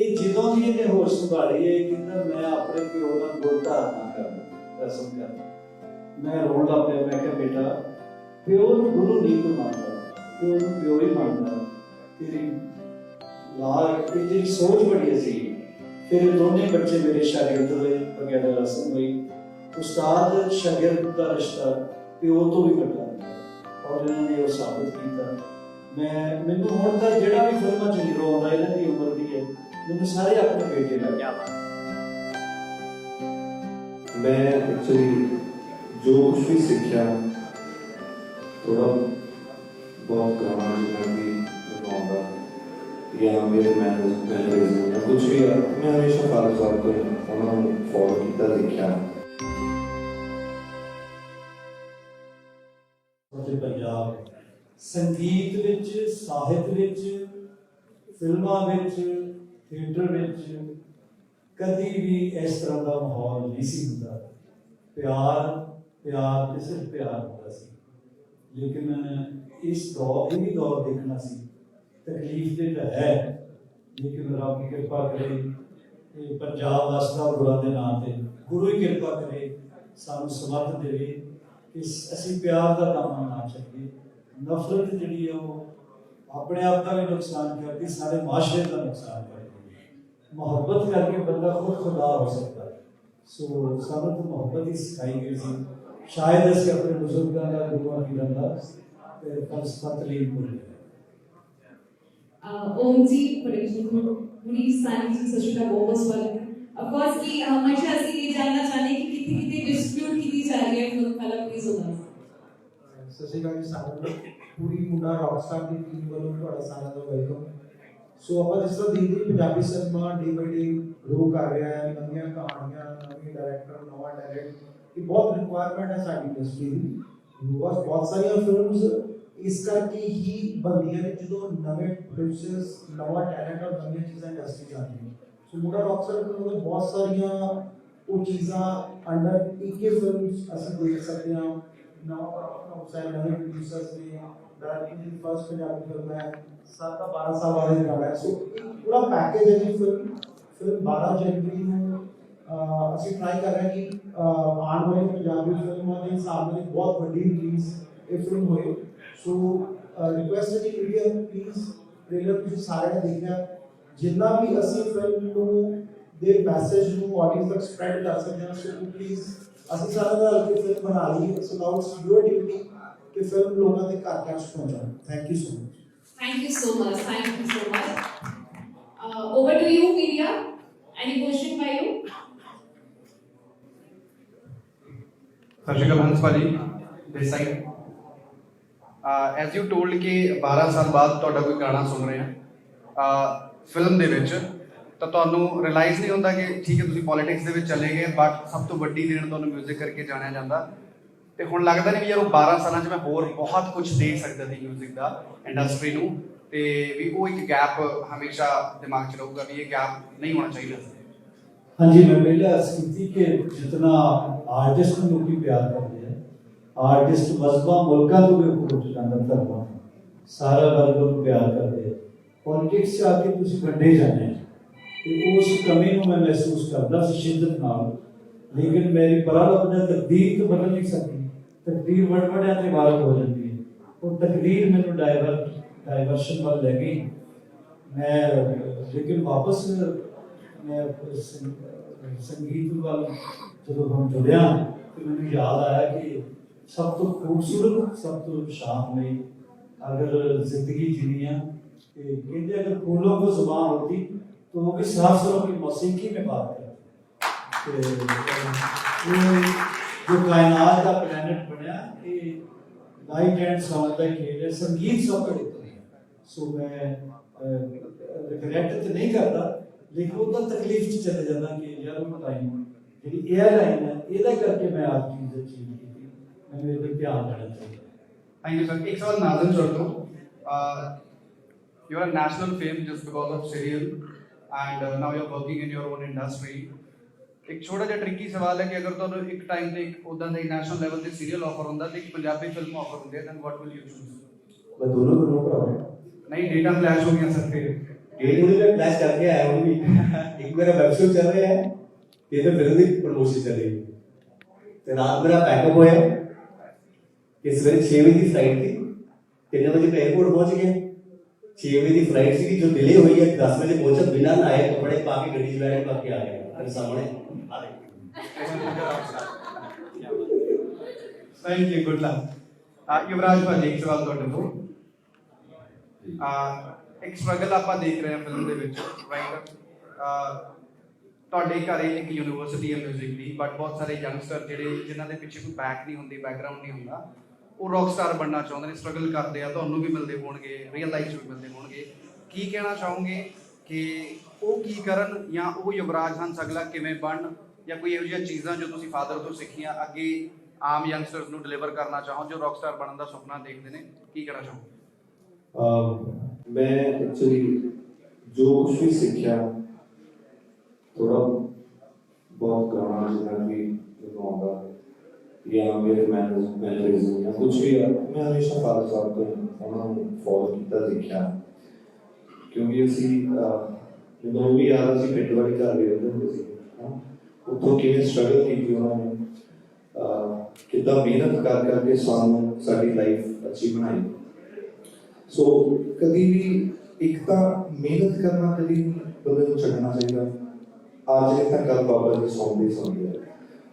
ਇਹ ਜਦੋਂ ਵੀ ਇਹਨੇ ਹੋਸ਼ ਸੰਭਾਲੀ ਹੈ ਇਹ ਕਹਿੰਦਾ, ਮੈਂ ਆਪਣੇ ਪਿਓ ਦਾ ਗੁਣ ਧਾਰਨਾ ਕਰਦਾ ਰਸਮ ਕਰਦਾ। ਮੈਂ ਰੋਣ ਲੱਗ ਪਿਆ, ਮੈਂ ਕਿਹਾ, ਬੇਟਾ, ਪਿਓ ਨੂੰ ਗੁਰੂ ਨਹੀਂ ਕੋਈ ਮੰਨਦਾ, ਪਿਓ ਨੂੰ ਪਿਓ ਹੀ ਮੰਨਦਾ। ਤੇਰੀ ਲਾਲ ਇਹ ਤੇਰੀ ਸੋਚ ਬੜੀ ਸੀ, ਫਿਰ ਇਹ ਦੋਨੇ ਬੱਚੇ ਮੇਰੇ ਸ਼ਾਗਿਰਦ ਹੋਏ ਵਗੈਰਾ ਰਸਮ ਹੋਈ। ਉਸਤਾਦ ਸ਼ਾਗਿਰਦ ਦਾ ਰਿਸ਼ਤਾ ਪਿਓ ਤੋਂ ਵੀ ਵੱਡਾ ਹੁੰਦਾ ਔਰ ਇਹਨਾਂ ਨੇ ਉਹ ਸਾਬਤ ਕੀਤਾ। ਮੈਂ, ਮੈਨੂੰ ਹੁਣ ਤਾਂ ਜਿਹੜਾ ਵੀ ਫਿਲਮਾਂ 'ਚ ਹੀਰੋ ਆਉਂਦਾ, ਇਹਨਾਂ ਦੀ ਉਮਰ ਦੀ ਹੈ। ਮੈਨੂੰ ਸਾਰੇ ਆਪਣੇ ਬੇਟੇ ਲੱਗਦੇ ਮੈਂ ਐਕਚੁਅਲੀ ਜੋ ਕੁਛ ਵੀ ਸਿੱਖਿਆ ਥੋੜਾ ਬਹੁਤ ਗ੍ਰਾਮਰ ਜਿਹਾ ਵੀ ਮੈਨੂੰ ਆਉਂਦਾ ਜਾਂ ਮੇਰੇ ਮੈਨਰਸ ਮੈਨਰਿਜ਼ਮ ਜਾਂ ਕੁਝ ਵੀ ਆ, ਮੈਂ ਹਮੇਸ਼ਾ ਫਾਦਰ ਸਾਹਿਬ ਤੋਂ ਉਹਨਾਂ ਨੂੰ ਫੋਲੋ ਕੀਤਾ ਦੇਖਿਆ ਅਤੇ ਪੰਜਾਬ ਸੰਗੀਤ ਵਿੱਚ ਸਾਹਿਤ ਵਿੱਚ ਫਿਲਮਾਂ ਵਿੱਚ ਥੀਏਟਰ ਵਿੱਚ ਕਦੀ ਵੀ ਇਸ ਤਰ੍ਹਾਂ ਦਾ ਮਾਹੌਲ ਨਹੀਂ ਸੀ ਹੁੰਦਾ। ਪਿਆਰ ਪਿਆਰ ਤੇ ਸਿਰਫ ਪਿਆਰ ਹੁੰਦਾ ਸੀ। ਲੇਕਿਨ ਇਸ ਦੌਰ, ਇਹ ਵੀ ਦੌਰ ਦੇਖਣਾ ਸੀ, ਤਕਲੀਫ ਦੇ ਤਾਂ ਹੈ। ਲੇਕਿਨ ਰੱਬ ਦੀ ਕਿਰਪਾ ਕਰੇ ਇਹ ਪੰਜਾਬ ਵਸਦਾ ਗੁਰਾਂ ਦੇ ਨਾਂ ਤੇ ਗੁਰੂ ਹੀ ਕਿਰਪਾ ਕਰੇ, ਸਾਨੂੰ ਸਮਰਥ ਦੇਵੇ ਕਿ ਅਸੀਂ ਪਿਆਰ ਦਾ ਕੰਮ ਨਾ ਚੱਲੀਏ ਨਫ਼ਰਤ ਜਿਹੜੀ ਹੈ ਉਹ ਆਪਣੇ ਆਪ ਦਾ ਵੀ ਨੁਕਸਾਨ ਕਰਦੀ, ਸਾਰੇ ਮਾਸ਼ਰੇ ਦਾ ਨੁਕਸਾਨ ਕਰਦੀ। मोहब्बत करके बंदा खुद खुदा हो सकता है। सो सादत मोहब्बत ही सिखाई गई थी। शायद इसके अपने बुज़ुर्गों का गुरुओं की बंदा फलसफा तलीम भूल गया ओम जी पूरी सारी जी सचुता बहुत स्वागत ऑफ़ कोर्स कि हम हमेशा से ये जानना चाहते हैं कि कितनी कितनी डिस्प्यूट की जा रही है फुल कला प्लीज़ होगा सचुता जी साहब पूरी मुना रॉकस्टार की टीम वालों को और सारा तो वेलकम ਸੋ ਆਪਾਂ ਜਿਸ ਤਰ੍ਹਾਂ ਧੀਰੇ Punjabi cinema day by day grow ਕਰ ਰਿਹਾ ਹੈ ਨਵੀਆਂ ਕਹਾਣੀਆਂ ਨਵੇਂ ਡਾਇਰੈਕਟਰ ਨਵਾਂ ਡਾਇਰੈਕਟ ਇਹ ਬਹੁਤ ਰਿਕੁਆਇਰਮੈਂਟ ਹੈ ਸਾਡੀ ਇੰਡਸਟਰੀ ਦੀ ਬਹੁਤ ਬਹੁਤ ਸਾਰੀਆਂ ਫਿਲਮਸ ਇਸ ਕਰਕੇ ਹੀ ਬੰਦੀਆਂ ਨੇ ਜਦੋਂ ਨਵੇਂ ਪ੍ਰੋਡਿਊਸਰਸ ਨਵਾਂ ਟੈਲੈਂਟ ਔਰ ਨਵੀਆਂ ਚੀਜ਼ਾਂ ਇੰਡਸਟਰੀ ਜਾਂਦੀ ਹੈ ਸੋ ਮੋਟਾ ਰੌਕਸਰ ਕੋਲ ਬਹੁਤ ਸਾਰੀਆਂ ਉਹ ਚੀਜ਼ਾਂ ਅੰਡਰ ਇੱਕ ਹੀ ਫਿਲਮਸ ਅਸੀਂ ਦੇਖ ਸਕਦੇ ਹਾਂ ਨਵਾਂ ਪ੍ਰੋਡਕਟ ਆਫ ਸੈਲ ਨਵੇਂ ਪ੍ਰੋਡਿਊਸਰਸ ਨੇ ਡਾਇਰੈਕਟਿੰਗ ਫਸਟ ਪੰਜਾਬੀ ਫਿਲਮ ਹੈ ਸਰ ਦਾ 12 ਸਾਲ ਵਾਲੇ ਦੀ ਗੱਲ ਹੈ ਸੋ ਪੂਰਾ ਪੈਕੇਜ ਹੈ ਜੀ ਫਿਲਮ ਫਿਲਮ 12 ਜਨਵਰੀ ਨੂੰ ਅਸੀਂ ਟਰਾਈ ਕਰ ਰਹੇ ਹਾਂ ਕਿ ਆਉਣ ਵਾਲੀ ਪੰਜਾਬੀ ਫਿਲਮਾਂ ਦੇ ਹਿਸਾਬ ਨਾਲ ਬਹੁਤ ਵੱਡੀ ਰਿਲੀਜ਼ ਇਹ ਫਿਲਮ ਹੋਏ। ਸੋ ਰਿਕੁਐਸਟ ਹੈ ਕਿ ਮੀਡੀਆ ਨੂੰ ਪਲੀਜ਼ ਟ੍ਰੇਲਰ ਤੁਸੀਂ ਸਾਰਿਆਂ ਨੇ ਦੇਖਿਆ। ਜਿੰਨਾ ਵੀ ਅਸੀਂ ਫਿਲਮ ਨੂੰ, ਦੇ ਮੈਸੇਜ ਨੂੰ ਆਡੀਅנס ਤੱਕ ਸਪਰੈਡ ਕਰ ਸਕਦੇ ਹਾਂ ਸੋ ਪਲੀਜ਼ ਅਸੀਂ ਸਾਰਿਆਂ ਨਾਲ ਕਿ ਫਿਲਮ ਬਣਾ ਲਈ so now it's your duty ਕਿ ਫਿਲਮ ਲੋਕਾਂ ਦੇ ਘਰ ਘਰ ਪਹੁੰਚਾਉਣਾ thank you so much Thank you so much. Thank you so much. Uh, over to you, media. Any question by you? ਸਤਿ ਸ਼੍ਰੀ ਅਕਾਲ ਹੰਸ ਭਾਜੀ this side as you told ਕਿ 12 ਸਾਲ ਬਾਅਦ ਤੁਹਾਡਾ ਕੋਈ ਗਾਣਾ ਸੁਣ ਰਹੇ ਆ ਫਿਲਮ ਦੇ ਵਿੱਚ ਤਾਂ ਤੁਹਾਨੂੰ ਰਿਅਲਾਈਜ਼ ਨਹੀਂ ਹੁੰਦਾ ਕਿ ਠੀਕ ਹੈ ਤੁਸੀਂ ਪੋਲਿਟਿਕਸ ਦੇ ਵਿੱਚ ਚਲੇ ਗਏ ਬਟ ਸਭ ਤੋਂ ਵੱਡੀ ਦੇਣ ਤੁਹਾਨੂੰ 뮤직 ਕਰਕੇ ਜਾਣਿਆ ਜਾਂਦਾ ਤੇ ਹੁਣ ਲੱਗਦਾ ਨਹੀਂ ਵੀ ਯਾਰ ਉਹ 12 ਸਾਲਾਂ 'ਚ ਮੈਂ ਹੋਰ ਬਹੁਤ ਕੁਝ ਦੇ ਸਕਦਾ ਸੀ 뮤직 ਦਾ ਇੰਡਸਟਰੀ ਨੂੰ ਤੇ ਵੀ ਉਹ ਇੱਕ ਗੈਪ ਹਮੇਸ਼ਾ ਦਿਮਾਗ 'ਚ ਰਹੂਗਾ ਵੀ ਇਹ ਗੈਪ ਨਹੀਂ ਹੋਣਾ ਚਾਹੀਦਾ। ਸੀ ਹਾਂਜੀ, ਮੈਂ ਪਹਿਲੇ ਅਰਜ਼ ਕੀਤੀ ਕਿ ਜਿਤਨਾ ਆਰਟਿਸਟ ਨੂੰ ਲੋਕੀ ਪਿਆਰ ਕਰਦੇ ਆ ਆਰਟਿਸਟ ਮਜ਼ਬਾ ਮੁਲਕਾਂ ਤੋਂ ਵੀ ਉੱਪਰ ਉੱਠ ਜਾਂਦਾ, ਧਰਮਾਂ ਤੋਂ। ਸਾਰਾ ਵਰਗ ਨੂੰ ਪਿਆਰ ਕਰਦੇ ਆ। ਪੋਲਿਟਿਕਸ 'ਚ ਆ ਕੇ ਤੁਸੀਂ ਵੱਡੇ ਜਾਂਦੇ ਆ ਤੇ ਉਸ ਕਮੀ ਨੂੰ ਮੈਂ ਮਹਿਸੂਸ ਕਰਦਾ ਸੀ ਸ਼ਿੱਦਤ ਨਾਲ। ਲੇਕਿਨ ਮੇਰੀ ਪਰਾਲਬ ਨੇ ਤਕਦੀਰ ਤੋਂ ਬਦਲ ਨਹੀਂ ਸਕਦੀ। ਤਕਦੀਰ ਵੜ ਵੜਿਆਂ ਤੇ ਵਾਰਕ ਹੋ ਜਾਂਦੀ ਹੈ ਉਹ ਤਕਦੀਰ ਮੈਨੂੰ ਡਾਇਵਰ ਡਾਇਵਰਸ਼ਨ ਵੱਲ ਲੈ ਗਈ ਮੈਂ ਲੇਕਿਨ ਵਾਪਸ ਮੈਂ ਸੰਗ- ਸੰਗੀਤ ਵੱਲ ਜਦੋਂ ਹੁਣ ਜੁੜਿਆ ਤੇ ਮੈਨੂੰ ਯਾਦ ਆਇਆ ਕਿ ਸਭ ਤੋਂ ਖੂਬਸੂਰਤ ਸਭ ਤੋਂ ਸ਼ਾਨਦਾਰ अगर जिंदगी जीनी है कि कहते अगर फूलों को जुबान होती तो वो भी सहस्रों की मौसीकी में बात करते तो ये जो कायनात का प्लैनेट बनया ये लाइट एंड साउंड का खेल है संगीत सब बड़े तो है सो मैं रिग्रेट तो नहीं करता लेकिन वो तो तकलीफ़ से चले जाता कि यार वो टाइम ਜਿਹੜੀ 에ਅਰਲਾਈਨ ਹੈ ਇਹਦਾ ਕਰਕੇ ਮੈਂ ਆਪ ਜੀ ਦੇ ਚੀਜ਼ ਕੀਤੀ ਮੈਨੂੰ ਇਹਦੇ ਧਿਆਨ ਦੇਣਾ ਚਾਹੀਦਾ ਥੈਂਕ ਯੂ ਸਰ ਇੱਕ ਸਵਾਲ ਨਾਜ਼ਮ ਚੋਰ ਤੋਂ you are a national fame just because of serial and uh, now you're working in your own industry ਇੱਕ ਛੋਟਾ ਜਿਹਾ ਟ੍ਰਿਕੀ ਸਵਾਲ ਹੈ ਕਿ ਅਗਰ ਤੁਹਾਨੂੰ ਇੱਕ ਟਾਈਮ ਤੇ ਇੱਕ ਉਦਾਂ ਦਾ ਨੈਸ਼ਨਲ ਲੈਵਲ ਤੇ ਸੀਰੀਅਲ ਆਫਰ ਹੁੰਦਾ ਤੇ ਇੱਕ ਪੰਜਾਬੀ ਫਿਲਮ ਆਫਰ ਹੁੰਦੀ ਹੈ ਤਾਂ ਵਾਟ ਵਿਲ ਯੂ ਚੂਜ਼ ਮੈਂ ਦੋਨੋਂ ਕਰੂੰਗਾ ਭਰਾ ਨਹੀਂ ਡੇਟਾ ਫਲੈਸ਼ ਹੋ ਗਿਆ ਸਰ ਤੇ ਇਹ ਥੋੜੀ ਮੈਂ ਫਲੈਸ਼ ਕਰਕੇ ਆਇਆ ਹਾਂ ਵੀ ਇੱਕ ਮੇਰਾ ਵੈਬਸਾਈਟ ਚੱਲ ਰਿਹਾ ਹੈ ਤੇ ਤੇ ਫਿਲਮ ਦੀ ਪ੍ਰੋਮੋਸ਼ਨ ਚੱਲ ਰਹੀ ਤੇ ਰਾਤ ਮੇਰਾ ਪੈਕਅਪ ਹੋਇਆ। ਕਿ ਸਵੇਰੇ 6 ਵਜੇ ਦੀ ਫਲਾਈਟ ਸੀ। 3 ਵਜੇ ਮੈਂ 에어ਪੋਰਟ ਪਹੁੰਚ ਗਿਆ। 6 ਵਜੇ ਦੀ ਫਲਾਈਟ ਸੀ ਜੋ ਡਿਲੇ ਹੋਈ ਹੈ 10 ਵਜੇ ਪਹੁੰਚਾ ਬਿਨਾਂ ਨਾਏ ਕੱਪੜੇ ਪਾ ਕੇ ਗੱਡੀ 'ਚ ਬੈਠ ਕੇ ਆ ਗਿਆ। ਤੁਹਾਡੇ ਸਾਹਮਣੇ। ਆ thank you good luck Yuvraj ਭਾਜੀ ਇੱਕ ਸਵਾਲ ਤੁਹਾਡੇ ਕੋਲ। ਆ, ਇੱਕ ਸਟਰਗਲ ਆਪਾਂ ਦੇਖ ਰਹੇ ਹਾਂ ਫਿਲਮ ਦੇ ਵਿੱਚ ਰਾਈਟ ਤੁਹਾਡੇ ਘਰੇ ਇੱਕ ਯੂਨੀਵਰਸਿਟੀ ਹੈ 뮤직 ਦੀ ਬਟ ਬਹੁਤ ਸਾਰੇ ਯੰਗਸਟਰ ਜਿਹੜੇ, ਜਿਨ੍ਹਾਂ ਦੇ ਪਿੱਛੇ ਕੋਈ ਬੈਕ ਨਹੀਂ ਹੁੰਦੀ ਬੈਕਗ੍ਰਾਉਂਡ ਨਹੀਂ ਹੁੰਦਾ, ਉਹ ਰੌਕ ਸਟਾਰ ਬਣਨਾ ਚਾਹੁੰਦੇ ਨੇ ਸਟਰਗਲ ਕਰਦੇ ਆ, ਤੁਹਾਨੂੰ ਵੀ ਮਿਲਦੇ ਹੋਣਗੇ ਰੀਅਲ ਲਾਈਫ 'ਚ ਵੀ ਮਿਲਦੇ ਹੋਣਗੇ। ਕੀ ਕਹਿਣਾ ਚਾਹੋਗੇ? ਕਿ ਉਹ ਕੀ ਕਰਨ ਜਾਂ ਉਹ ਯੁਵਰਾਜ ਹੰਸ ਅਗਲਾ ਕਿਵੇਂ ਬਣਨ ਜਾਂ ਕੋਈ ਇਹੋ ਜਿਹੀਆਂ ਚੀਜ਼ਾਂ ਜੋ ਤੁਸੀਂ ਫਾਦਰ ਤੋਂ ਸਿੱਖੀਆਂ ਅੱਗੇ ਆਮ ਯੰਗਸਟਰਸ ਨੂੰ ਡਿਲੀਵਰ ਕਰਨਾ ਚਾਹੋ ਜੋ ਰੌਕ ਸਟਾਰ ਬਣਨ ਦਾ ਸੁਪਨਾ ਦੇਖਦੇ ਨੇ ਕੀ ਕਹਿਣਾ ਚਾਹੋ ਅਹ ਮੈਂ ਐਕਚੁਅਲੀ ਜੋ ਕੁਝ ਵੀ ਸਿੱਖਿਆ ਥੋੜਾ ਬਹੁਤ ਗਾਣਾ ਜਿੰਨਾ ਵੀ ਗਾਉਂਦਾ ਜਾਂ ਮੇਰੇ ਮੈਨਰਸ ਮੈਨਰਿਜ਼ਮ ਜਾਂ ਕੁਝ ਵੀ ਆ, ਮੈਂ ਹਮੇਸ਼ਾ ਫਾਦਰ ਸਾਹਿਬ ਤੋਂ ਉਹਨਾਂ ਨੂੰ ਫੋਲੋ ਕੀਤਾ ਦੇਖਿਆ ਕਿਉਂਕਿ ਅਸੀਂ ਜਦੋਂ ਵੀ ਯਾਰ ਅਸੀਂ ਪਿੰਡ ਵਾਲੀ ਘਰ ਵੀ ਰਹਿੰਦੇ ਹੁੰਦੇ ਸੀ ਉੱਥੋਂ ਕਿਵੇਂ ਸਟਰਗਲ ਕੀਤੀ ਉਹਨਾਂ ਨੇ ਕਿੱਦਾਂ ਮਿਹਨਤ ਕਰ ਕਰਕੇ ਸਾਨੂੰ ਸਾਡੀ ਲਾਈਫ ਅੱਛੀ ਬਣਾਈ। ਸੋ ਕਦੀ ਵੀ ਇੱਕ ਤਾਂ ਮਿਹਨਤ ਕਰਨਾ ਕਦੀ ਨਹੀਂ ਬੰਦੇ ਨੂੰ ਛੱਡਣਾ ਚਾਹੀਦਾ। ਅੱਜ ਇਹ ਤਾਂ ਗੱਲ ਬਾਬਾ ਜੀ ਸੌਂਦੇ ਸੌਂਦੇ ਆ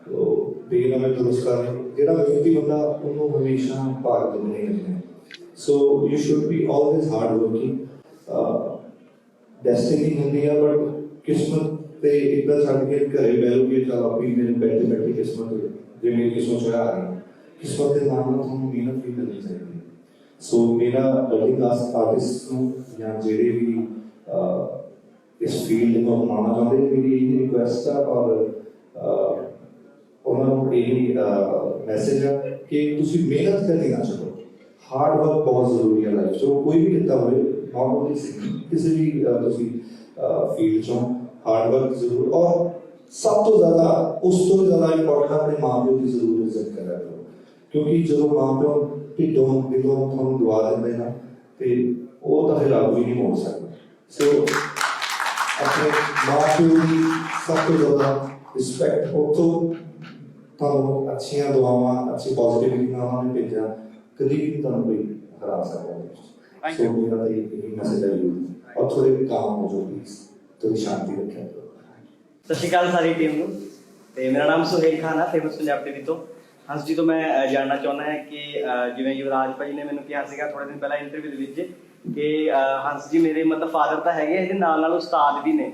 ਤੋ ਬੇਨਵੇਂ ਦੁਰਸਕਾਰ ਜਿਹੜਾ ਮਿਹਨਤੀ ਬੰਦਾ ਉਹਨੂੰ ਹਮੇਸ਼ਾ ਭਾਗ ਦਿੰਦੇ ਰਹਿੰਦੇ so you should be always hard working destiny ਹੁੰਦੀ ਆ ਬਟ ਕਿਸਮਤ ਤੇ ਇਦਾਂ ਛੱਡ ਕੇ ਘਰੇ ਬੈਠੋ ਕਿ ਚਲ ਆਪੀ ਮੇਰੇ ਬੈਠੇ ਬੈਠੇ ਕਿਸਮਤ ਜੇ ਮੇਰੀ ਕਿਸਮਤ ਚ ਆ ਰਹੀ। ਕਿਸਮਤ ਦੇ ਨਾਲ ਨਾਲ ਤੁਹਾਨੂੰ ਮਿਹਨਤ ਵੀ ਕਰਨੀ ਚਾਹੀਦੀ ਸੋ ਮੇਰਾ ਵਰਕਿੰਗ ਕਲਾਸ ਆਰਟਿਸਟ ਨੂੰ ਜਾਂ ਜਿਹੜੇ ਵੀ ਇਸ ਫੀਲਡ ਨੂੰ ਅਪਣਾਉਣਾ ਚਾਹੁੰਦੇ ਮੇਰੀ ਇਹ ਰਿਕੁਐਸਟ ਆ ਔਰ ਉਹਨਾਂ ਨੂੰ ਇਹ ਮੈਸੇਜ ਆ ਕਿ ਤੁਸੀਂ ਮਿਹਨਤ ਕਰਨੀ ਨਾ ਛੱਡੋ। ਹਾਰਡ ਵਰਕ ਬਹੁਤ ਜ਼ਰੂਰੀ ਹੈ ਲਾਈਫ 'ਚ। ਕੋਈ ਵੀ ਕਿੱਤਾ ਹੋਵੇ ਨਾਟ ਕਿਸੇ ਵੀ ਤੁਸੀਂ ਫੀਲਡ 'ਚੋਂ ਹਾਰਡ ਵਰਕ ਜ਼ਰੂਰ ਔਰ ਸਭ ਤੋਂ ਜ਼ਿਆਦਾ, ਉਸ ਤੋਂ ਜ਼ਿਆਦਾ ਇੰਪੋਰਟੈਂਟ ਆਪਣੇ ਮਾਂ ਦੀ ਜ਼ਰੂਰ ਇੱਜ਼ਤ ਕਰਿਆ ਕਰੋ। ਕਿਉਂਕਿ ਜਦੋਂ ਮਾਂ ਢਿੱਡੋਂ, ਦਿਲੋਂ ਤੁਹਾਨੂੰ ਦੁਆ ਦਿੰਦੇ ਨਾ, ਤੇ ਉਹ ਤਾਂ ਫਿਰ ਰੱਬ ਨਹੀਂ ਮੋੜ ਸਕਦਾ। ਸੋ ਆਪਣੇ ਮਾਂ ਦੀ ਸਭ ਤੋਂ ਜ਼ਿਆਦਾ ਰਿਸਪੈਕਟ ਉਤੋਂ ਤੁਹਾਨੂੰ ਅੱਛੀਆਂ ਦੁਆਵਾਂ, ਅੱਛੀ ਪੋਜ਼ਿਟਿਵਿਟੀ ਨਾਲ ਉਹਨਾਂ ਨੇ ਭੇਜਿਆ, ਕਦੀ ਵੀ ਤੁਹਾਨੂੰ ਕੋਈ ਹਰਾ ਸਕਦਾ Thank ਸੋ ਮੇਰਾ ਤਾਂ ਇਹ ਮੈਸੇਜ ਹੈ ਜੀ ਔਰ ਥੋੜੇ ਵੀ ਕੰਮ ਹੋ ਜੋ ਪਲੀਜ਼ ਥੋੜੀ ਸ਼ਾਂਤੀ ਰੱਖਿਆ ਕਰੋ। ਸਤਿ ਸ਼੍ਰੀ ਅਕਾਲ ਸਾਰੀ ਟੀਮ ਨੂੰ। ਤੇ ਮੇਰਾ ਨਾਮ ਸੁਹੇਲ ਖਾਨ ਹੈ ਫੇਮਸ ਪੰਜਾਬ ਟੀਵੀ ਤੋਂ। ਹੰਸ ਜੀ ਤੋਂ ਮੈਂ ਅਹ, ਜਾਣਨਾ ਚਾਹੁੰਦਾ ਹਾਂ ਕਿ ਅਹ, ਜਿਵੇਂ ਯੁਵਰਾਜ ਭਾਈ ਨੇ ਮੈਨੂੰ ਕਿਹਾ ਸੀਗਾ ਥੋੜੇ ਦਿਨ ਪਹਿਲਾਂ ਇੰਟਰਵਿਊ ਦੇ ਵਿੱਚ ਕਿ ਅਹ, ਹੰਸ ਜੀ ਮੇਰੇ ਮਤਲਬ ਫਾਦਰ ਤਾਂ ਹੈਗੇ ਇਹਦੇ ਨਾਲ ਨਾਲ ਉਸਤਾਦ ਵੀ ਨੇ।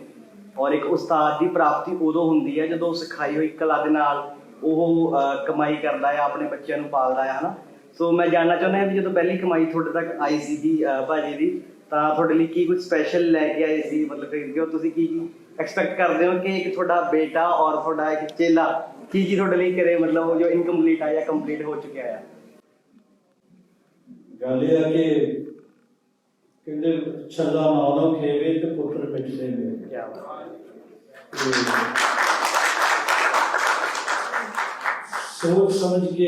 ਔਰ ਇੱਕ ਉਸਤਾਦ ਦੀ ਪ੍ਰਾਪਤੀ ਉਦੋਂ ਹੁੰਦੀ ਹੈ ਜਦੋਂ ਸਿਖਾਈ ਹੋਈ ਕਲਾ ਦੇ ਨਾਲ ਉਹ ਕਮਾਈ ਕਰਦਾ ਹੈ ਆਪਣੇ ਬੱਚਿਆਂ ਨੂੰ ਪਾਲਦਾ ਹੈ ਹਨਾ? ਸੋ ਮੈਂ ਜਾਣਨਾ ਚਾਹੁੰਦਾ ਹਾਂ ਵੀ ਜਦੋਂ ਪਹਿਲੀ ਕਮਾਈ ਤੁਹਾਡੇ ਤੱਕ ਆਈ ਸੀਗੀ ਅਹ, ਭਾਜੀ ਦੀ ਤਾਂ ਤੁਹਾਡੇ ਲਈ ਕੀ ਕੁਝ ਸਪੈਸ਼ਲ ਲੈ ਕੇ ਆਏ ਸੀ ਮਤਲਬ ਕਿ ਉਹ ਤੁਸੀਂ ਕੀ ਕੀ ਐਕਸਪੈਕਟ ਕਰਦੇ ਹੋ ਕਿ ਇੱਕ ਤੁਹਾਡਾ ਬੇਟਾ ਔਰ ਤੁਹਾਡਾ ਇੱਕ ਚੇਲਾ ਕੀ ਕੀ ਤੁਹਾਡੇ ਲਈ ਕਰੇ ਮਤਲਬ ਉਹ ਜੋ ਇਨਕੰਪਲੀਟ ਆ ਜਾਂ ਕੰਪਲੀਟ ਹੋ ਚੁੱਕਿਆ ਆ ਗੱਲ ਇਹ ਆ ਕਿ ਕਹਿੰਦੇ ਛੱਲਾ ਨਾਲੋਂ ਖੇਵੇ ਤੇ ਪੁੱਤਰ ਪਿੱਛੇ ਨੇ ਕੀ ਬਾਤ ਸੋਚ ਸਮਝ ਕੇ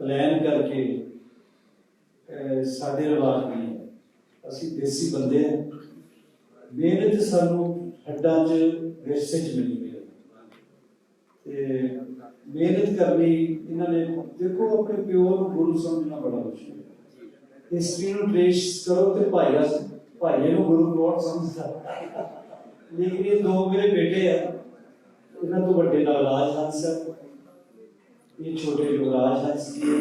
ਪਲਾਨ ਕਰਕੇ ਸਾਡੇ ਰਿਵਾਜ ਨਹੀਂ ਹੈ ਅਸੀਂ ਦੇਸੀ ਬੰਦੇ ਹਾਂ ਮਿਹਨਤ ਸਾਨੂੰ ਹੱਡਾਂ 'ਚ ਵਿਰਸੇ 'ਚ ਮਿਲੀ ਹੈ ਤੇ ਮਿਹਨਤ ਕਰਨੀ ਇਹਨਾਂ ਨੇ, ਦੇਖੋ ਆਪਣੇ ਪਿਓ ਨੂੰ ਗੁਰੂ ਸਮਝਣਾ ਬੜਾ ਮੁਸ਼ਕਿਲ ਹੈ। ਹਿਸਟਰੀ ਨੂੰ ਟ੍ਰੇਸ ਕਰੋ ਤੇ ਭਾਈਆ ਭਾਈਏ ਨੂੰ ਗੁਰੂ ਕੌਣ ਸਮਝਦਾ? ਲੇਕਿਨ ਇਹ ਦੋ ਮੇਰੇ ਬੇਟੇ ਆ। ਇਹਨਾਂ ਤੋਂ ਵੱਡੇ ਨਵਰਾਜ ਹੰਸ ਹੈ ਇਹ ਛੋਟੇ ਯੁਵਰਾਜ ਹੰਸ ਜੀ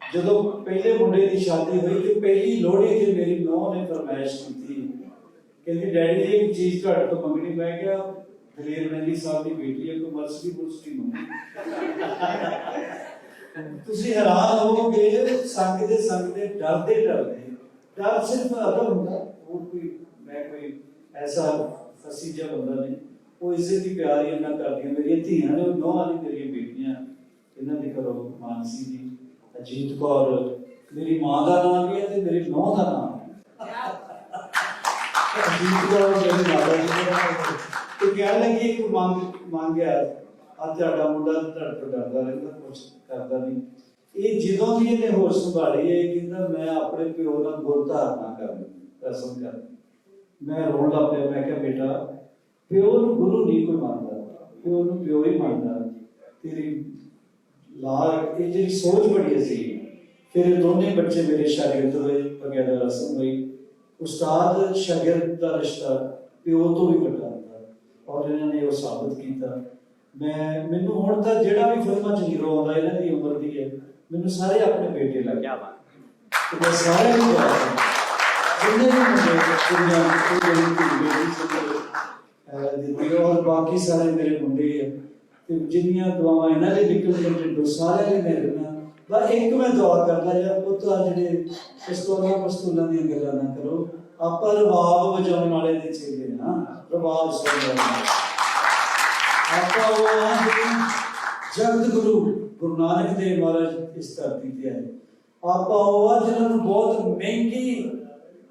ਜਦੋਂ ਪਹਿਲੇ ਮੁੰਡੇ ਦੀ ਸ਼ਾਦੀ ਹੋਈ ਤੇ ਪਹਿਲੀ ਲੋਹੜੀ ਤੇ ਮੇਰੀ ਨੂੰਹ ਨੇ ਫਰਮਾਇਸ਼ ਕੀਤੀ। ਕਹਿੰਦੀ, ਡੈਡੀ ਜੀ ਇੱਕ ਚੀਜ਼ ਤੁਹਾਡੇ ਤੋਂ ਮੰਗਣੀ ਮੈਂ ਕਿਹਾ ਦਲੇਰ ਮਹਿੰਦੀ ਸਾਹਿਬ ਦੀ ਬੇਟੀ ਹੈ, ਕੋਈ ਮਰਸੀ ਮੁਰਸੀ ਮੰਗੀ ਤੁਸੀਂ ਹੈਰਾਨ ਹੋਵੋਗੇ, ਸੰਗਦੇ ਸੰਗਦੇ ਡਰਦੇ ਡਰਦੇ। ਡਰ ਸਿਰਫ ਅਦਬ ਹੁੰਦਾ, ਹੋਰ ਕੋਈ, ਮੈਂ ਕੋਈ ਐਸਾ ਫਸੀ ਜਿਹਾ ਬੰਦਾ ਨਹੀਂ। ਉਹ ਇਸੇ ਦੀ ਪਿਆਰ ਇੰਨਾ ਕਰਦੀਆਂ, ਮੇਰੀਆਂ ਧੀਆਂ ਨੇ, ਉਹ ਨੌਹਾਂ ਨੇ ਮੇਰੀਆਂ ਬੇਟੀਆਂ ਇਹਨਾਂ ਦੇ ਘਰੋਂ ਮਾਨਸੀ ਜੀ ਅਜੀਤ ਕੌਰ, ਮੇਰੀ ਮਾਂ ਦਾ ਨਾਮ ਵੀ ਹੈ ਤੇ ਮੇਰੀ ਨੌਂ ਦਾ ਨਾਮ ਹੈ। ਅਜੀਤ ਕੌਰ ਮੇਰੇ ਮਾਤਾ ਜੀ ਦਾ ਨਾਮ ਹੈ। ਤੇ ਕਹਿਣ ਲੱਗੀ ਇੱਕ ਮੰਗ ਮੰਗਿਆ ਆ ਤੁਹਾਡਾ ਮੁੰਡਾ ਤੁਹਾਡੇ ਡਰਦਾ ਰਹਿੰਦਾ ਕੁਝ ਕਰਦਾ ਨਹੀਂ। ਇਹ ਜਦੋਂ ਵੀ ਇਹਨੇ ਹੋਸ਼ ਸੰਭਾਲੀ ਹੈ ਕਹਿੰਦਾ, ਮੈਂ ਆਪਣੇ ਪਿਓ ਨਾਲ ਗੁਰ ਧਾਰਨਾ ਕਰਨੀ ਕਸਮ ਕਰ ਮੈਂ ਰੋਣ ਲੱਗ ਪਿਆ, ਮੈਂ ਕਿਹਾ, ਬੇਟਾ, ਪਿਓ ਨੂੰ ਗੁਰੂ ਨਹੀਂ ਕੋਈ ਮੰਨਦਾ, ਪਿਓ ਨੂੰ ਪਿਓ ਹੀ ਮੰਨਦਾ। ਤੇਰੀ ਲਾਲ ਇਹ ਜਿਹੜੀ ਸੋਚ ਬੜੀ ਸੀ ਫਿਰ ਇਹ ਦੋਨੇ ਬੱਚੇ ਮੇਰੇ ਸ਼ਾਗਿਰਦ ਹੋਏ ਵਗੈਰਾ ਰਸਮ ਹੋਈ ਉਸਤਾਦ ਸ਼ਾਗਿਰਦ ਦਾ ਰਿਸ਼ਤਾ ਪਿਓ ਤੋਂ ਵੀ ਵੱਡਾ ਹੁੰਦਾ ਔਰ ਇਹਨਾਂ ਨੇ ਉਹ ਸਾਬਤ ਕੀਤਾ ਮੈਂ ਮੈਨੂੰ ਹੁਣ ਤਾਂ ਜਿਹੜਾ ਵੀ ਫਿਲਮਾਂ 'ਚ ਹੀਰੋ ਆਉਂਦਾ ਇਹਨਾਂ ਦੀ ਉਮਰ ਦੀ ਹੈ ਮੈਨੂੰ ਸਾਰੇ ਆਪਣੇ ਬੇਟੇ ਲੱਗੇ ਕੀ ਬਾਤ ਤੇ ਮੈਂ ਸਾਰਿਆਂ ਨੂੰ ਪਿਆਰ ਜਿੰਨੇ ਵੀ ਮੁੰਡੇ ਕੁੜੀਆਂ ਜਿਹੜੀ ਧੀ ਮੇਰੀ ਸੀ ਦਿੱਤੀ ਔਰ ਬਾਕੀ ਸਾਰੇ ਮੇਰੇ ਮੁੰਡੇ ਆ ਤੇ ਜਿੰਨੀਆਂ ਦੁਆਵਾਂ ਇਹਨਾਂ ਦੇ ਨਿਕਲਦੀਆਂ ਢਿੱਡੋਂ ਸਾਰਿਆਂ ਲਈ ਮੇਰੇ ਬਸ ਇੱਕ ਮੈਂ ਦੁਆ ਕਰਦਾ ਯਾਰ ਪੁੱਤ ਆ ਜਿਹੜੇ ਪਿਸਤੌਲਾਂ ਪਸਤੌਲਾਂ ਦੀਆਂ ਗੱਲਾਂ ਨਾ ਕਰੋ, ਆਪਾਂ ਰਬਾਬ ਵਜਾਉਣ ਵਾਲੇ ਦੇ ਚੇਲੇ ਨਾ ਰਬਾਬ ਸੁਣ ਰਹੇ ਆਪਾਂ ਉਹ ਆ ਜਗਤ ਗੁਰੂ ਗੁਰੂ ਨਾਨਕ ਦੇਵ ਮਹਾਰਾਜ ਇਸ ਧਰਤੀ ਤੇ ਆਏ। ਆਪਾਂ ਉਹ ਆ ਜਿਹਨਾਂ ਨੂੰ ਬਹੁਤ ਮਹਿੰਗੀ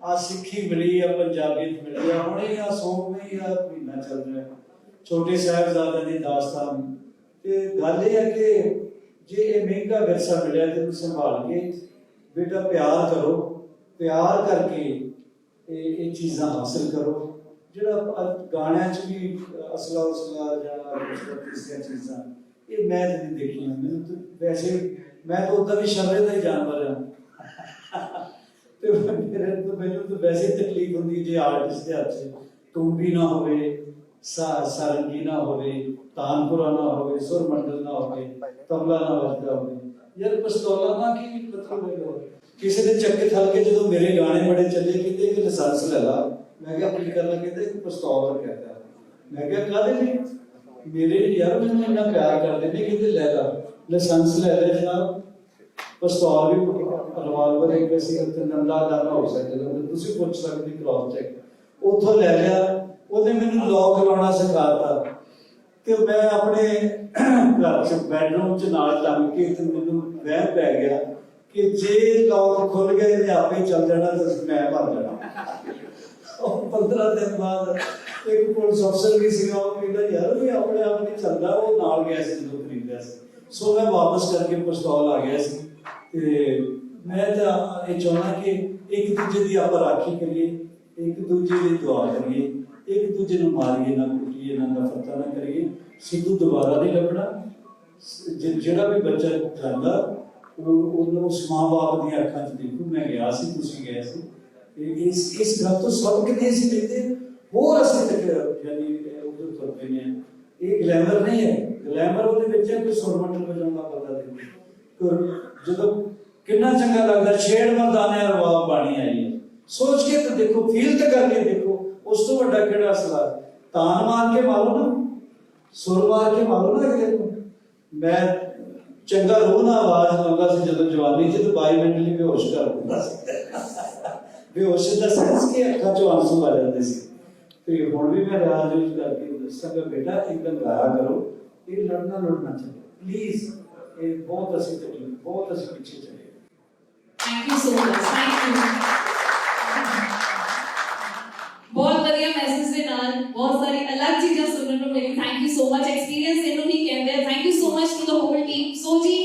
ਆ ਸਿੱਖੀ ਮਿਲੀ ਆ ਪੰਜਾਬੀਅਤ ਮਿਲੀ ਆ, ਹੁਣੇ ਆ ਸੋਮਵੇਂ ਆ, ਮਹੀਨਾ ਚੱਲ ਰਿਹਾ। ਛੋਟੇ ਸਾਹਿਬਜ਼ਾਦਿਆਂ ਦੀ ਦਾਸਤਾਨ। ਤੇ ਗੱਲ ਇਹ ਹੈ ਕਿ ਜੇ ਇਹ ਮਹਿੰਗਾ ਵਿਰਸਾ ਮਿਲਿਆ ਤੇ ਇਹਨੂੰ ਸੰਭਾਲ ਕੇ ਬੇਟਾ ਪਿਆਰ ਕਰੋ, ਪਿਆਰ ਕਰਕੇ ਇਹ ਇਹ ਚੀਜ਼ਾਂ ਹਾਸਲ ਕਰੋ। ਜਿਹੜਾ ਗਾਣਿਆਂ 'ਚ ਵੀ ਅਸਲਾ ਉਸਲਾ ਜਾਂ ਇਸ ਚੀਜ਼ਾਂ, ਇਹ ਮੈਂ ਤਾਂ ਨਹੀਂ ਦੇਖੀਆਂ। ਮੈਨੂੰ ਤਾਂ ਵੈਸੇ ਮੈਂ ਤਾਂ ਉਦਾਂ ਵੀ ਸ਼ਰਰੇ ਦਾ ਹੀ ਜਾਨਵਰ ਹਾਂ। ਤੇ ਮੇਰੇ ਤੋਂ ਮੈਨੂੰ ਤਾਂ ਵੈਸੇ ਤਕਲੀਫ ਹੁੰਦੀ ਜੇ ਆਰਟਿਸਟ ਦੇ ਹੱਥ 'ਚ ਟੂੰਬੀ ਨਾ ਹੋਵੇ ਸਾਰੰਗੀ ਨਾ ਹੋਵੇ, ਤਾਨਪੁਰਾ ਨਾ ਹੋਵੇ ਸੁਰ ਮੰਡਲ ਨਾ ਹੋਵੇ, ਤਬਲਾ ਨਾ ਵੱਜਦਾ ਹੋਵੇ। ਯਾਰ ਪਿਸਤੌਲਾਂ ਨਾ ਕੀ ਮਤਲਬ ਹੈ ਕਿਸੇ ਦੇ ਚੱਕੇ ਥਲ ਕੇ ਜਦੋਂ ਮੇਰੇ ਗਾਣੇ ਬੜੇ ਚੱਲੇ ਕਿਤੇ ਕਿ ਲਾਇਸੈਂਸ ਲੈ ਲਾ। ਮੈਂ ਕਿਹਾ, ਕੀ ਕਰਨਾ? ਕਹਿੰਦੇ ਕਿ ਪਿਸਤੌਲ ਕਹਿੰਦਾ ਮੈਂ ਕਿਹਾ, ਕਾਹਦੇ ਲਈ? ਮੇਰੇ ਯਾਰ ਮੈਨੂੰ ਇੰਨਾ ਪਿਆਰ ਕਰਦੇ ਨੇ ਕਿਤੇ ਲੈ ਲਾ। ਲਾਇਸੈਂਸ ਲੈ ਲੈ ਜਨਾਬ। ਪਿਸਤੌਲ ਵੀ ਰਿਵਾਲਵਰ ਇੱਕ ਸੀ ਤੇ ਨੰਦਾ ਦਾ ਹੋ ਸਕਦਾ, ਤੁਸੀਂ ਪੁੱਛ ਸਕਦੇ ਕ੍ਰਾਸ ਚੈੱਕ ਉੱਥੋਂ ਲੈ ਲਿਆ। ਉਹਨੇ ਮੈਨੂੰ ਲੋਕ ਲਾਉਣਾ ਸਿਖਾਤਾ। ਤੇ ਮੈਂ ਆਪਣੇ ਘਰ ਚ ਬੈਡਰੂਮ ਚ ਨਾਲ ਟੰਗ ਕੇ ਤੇ ਮੈਨੂੰ ਵਹਿਮ ਪੈ ਗਿਆ ਕਿ ਜੇ ਲੋਕ ਖੁੱਲ ਗਏ ਤੇ ਆਪੇ ਚੱਲ ਜਾਣਾ ਤੇ ਮੈਂ ਭਰ ਜਾਣਾ। ਉਹ 15 ਦਿਨ ਬਾਅਦ ਇੱਕ ਪੁਲਿਸ ਅਫਸਰ ਵੀ ਸੀਗਾ, ਉਹ ਕਹਿੰਦਾ, ਯਾਰ, ਵੀ ਆਪਣੇ ਆਪ ਨਹੀਂ ਚੱਲਦਾ। ਉਹ ਨਾਲ ਗਿਆ ਸੀ, ਜਦੋਂ ਖਰੀਦਿਆ ਸੀ। ਸੋ ਮੈਂ ਵਾਪਸ ਕਰਕੇ ਪਿਸਤੌਲ ਆ ਗਿਆ ਸੀ। ਤੇ ਮੈਂ ਤਾਂ ਇਹ ਚਾਹੁੰਦਾ ਕਿ ਇੱਕ ਦੂਜੇ ਦੀ ਆਪਾਂ ਰਾਖੀ ਕਰੀਏ, ਇੱਕ ਦੂਜੇ ਦੀ ਦੁਆ ਕਰੀਏ। ਇੱਕ ਦੂਜੇ ਨੂੰ ਮਾਰੀਏ, ਨਾ ਕੁੱਟੀਏ, ਨਾ ਨਫ਼ਰਤਾਂ ਨਾ ਕਰੀਏ, ਸਿੱਧੂ ਦੁਬਾਰਾ ਨਹੀਂ ਲੱਭਣਾ। ਜਿਹੜਾ ਵੀ ਬੱਚਾ ਜਾਂਦਾ ਉਹਨੂੰ ਉਸ ਮਾਂ-ਬਾਪ ਦੀਆਂ ਅੱਖਾਂ 'ਚ ਦੇਖੋ, ਮੈਂ ਗਿਆ ਸੀ, ਤੁਸੀਂ ਗਏ ਸੀ। ਇਸ ਇਸ ਗੱਲ ਤੋਂ ਸਬਕ ਨਹੀਂ ਅਸੀਂ ਲੈਂਦੇ ਹੋਰ ਅਸੀਂ ਤੱਕ ਯਾਨੀ ਉਧਰ ਤੁਰ ਨੇ। ਇਹ ਗਲੈਮਰ ਨਹੀਂ ਹੈ। ਗਲੈਮਰ ਉਹਦੇ ਵਿੱਚ ਹੈ, ਕੋਈ ਸੁਰਮੰਡਲ ਵਜਾਉਣ ਦਾ ਪਤਾ ਨਹੀਂ। ਜਦੋਂ ਕਿੰਨਾ ਚੰਗਾ ਲੱਗਦਾ, ਛੇੜ ਮਰਦਾਨੇ ਰਵਾਬ ਬਾਣੀ ਆਈ ਸੋਚ ਕੇ ਤਾਂ ਦੇਖੋ ਫੀਲ ਤਾਂ ਕਰਕੇ ਦੇਖੋ। ਉਸ ਤੋਂ ਵੱਡਾ ਕਿਹੜਾ ਅਸਲਾ? ਤਾਨ ਮਾਰ ਕੇ ਮਾਰੋ ਨਾ। ਸੁਰ ਮਾਰ ਕੇ ਮਾਰੋ ਨਾ ਅਗਲੇ ਨੂੰ। ਮੈਂ ਚੰਗਾ ਰੋਹ ਨਾਲ ਆਵਾਜ਼ ਲਾਉਂਦਾ ਸੀ ਜਦੋਂ ਜਵਾਨੀ ਚ ਤੇ 22 ਮਿੰਟ ਲਈ ਬੇਹੋਸ਼ ਕਰ ਦਿੰਦਾ ਸੀ। ਬੇਹੋਸ਼ ਦਾ ਸੈਂਸ ਕਿ ਅੱਖਾਂ ਚੋਂ ਆਂਸੂ ਆ ਜਾਂਦੇ ਸੀ। ਤੇ ਹੁਣ ਵੀ ਮੈਂ ਰਾਜ ਵਿੱਚ ਕਰਕੇ ਦੱਸਾਂਗਾ ਬੇਟਾ ਇੱਕਦਮ ਗਾਇਆ ਕਰੋ। ਇਹ ਲੜਨਾ ਲੜਨਾ ਚਾਹੀਦਾ ਪਲੀਜ਼ ਇਹ ਬਹੁਤ ਅਸੀਂ ਤਕਲੀਫ ਬਹੁਤ ਅਸੀਂ ਪਿੱਛੇ ਚਲੇ। Thank you so much thank you ਨਾਲ ਬਹੁਤ ਸਾਰੀ ਅਲੱਗ ਚੀਜ਼ਾਂ ਸੁਣਨ ਨੂੰ ਮਿਲੀ thank you so much experience ਇਹਨੂੰ ਹੀ ਕਹਿੰਦੇ thank you so much to the whole team so ਜੀ